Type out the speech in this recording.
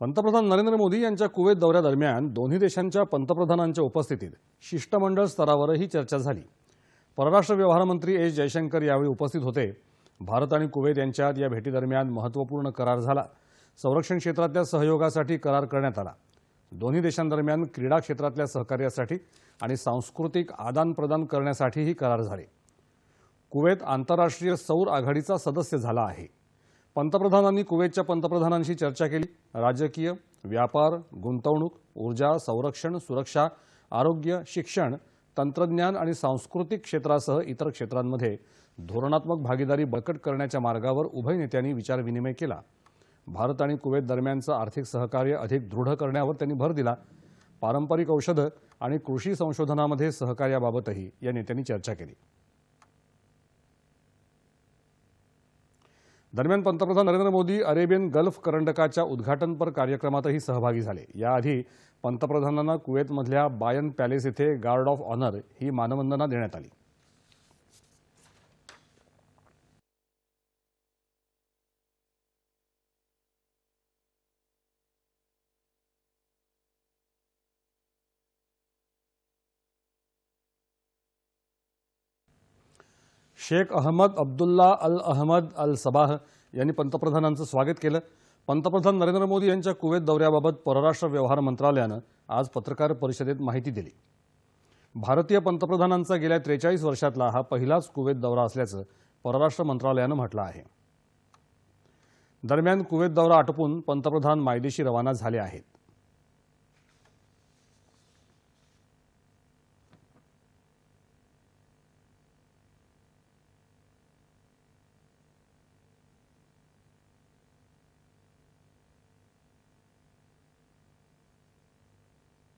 पंतप्रधान नरेंद्र मोदी यांच्या कुवेत दौऱ्यादरम्यान दोन्ही देशांच्या पंतप्रधानांच्या उपस्थितीत शिष्टमंडळ स्तरावरही चर्चा झाली. परराष्ट्र व्यवहार मंत्री एस जयशंकर यावेळी उपस्थित होते. भारत आणि कुवेत यांच्यात या भेटीदरम्यान महत्त्वपूर्ण करार झाला. संरक्षण क्षेत्रातल्या सहयोगासाठी करार करण्यात आला. दोन्ही देशांदरम्यान क्रीडा क्षेत्रातल्या सहकार्यासाठी आणि सांस्कृतिक आदानप्रदान करण्यासाठीही करार झाले. कुवेत आंतरराष्ट्रीय सौर आघाडीचा सदस्य झाला आहे. पंतप्रधानांनी कुवेतच्या पंतप्रधानांशी चर्चा केली. राजकीय व्यापार गुंतवणूक ऊर्जा संरक्षण सुरक्षा आरोग्य शिक्षण तंत्रज्ञान आणि सांस्कृतिक क्षेत्रासह इतर क्षेत्रांमध्ये धोरणात्मक भागीदारी बळकट करण्याच्या मार्गावर उभय नेत्यांनी विचारविनिमय केला. भारत आणि कुवेत दरम्यानचं आर्थिक सहकार्य अधिक दृढ करण्यावर त्यांनी भर दिला. पारंपरिक औषधं आणि कृषी संशोधनामध्ये सहकार्याबाबतही या नेत्यांनी चर्चा केली. दरम्यान पंतप्रधान नरेंद्र मोदी अरेबियन गल्फ करंडकाच्या उद्घाटनपर कार्यक्रमातही सहभागी झाले. याआधी पंतप्रधानांना कुवेतमधल्या बायन पॅलेस येथे गार्ड ऑफ ऑनर ही मानवंदना देण्यात आली. Sheikh Ahmad Abdullah Al Ahmad Al Sabah यांनी पंतप्रधानांचं स्वागत केलं. पंतप्रधान नरेंद्र मोदी यांच्या कुवेत दौऱ्याबाबत परराष्ट्र व्यवहार मंत्रालयानं आज पत्रकार परिषदेत माहिती दिली. भारतीय पंतप्रधानांचा गेल्या त्रेचाळीस वर्षातला हा पहिलाच कुवेत दौरा असल्याचं परराष्ट्र मंत्रालयानं म्हटलं आहे. दरम्यान कुवेत दौरा आटोपून पंतप्रधान मायदेशी रवाना झाले आहेत.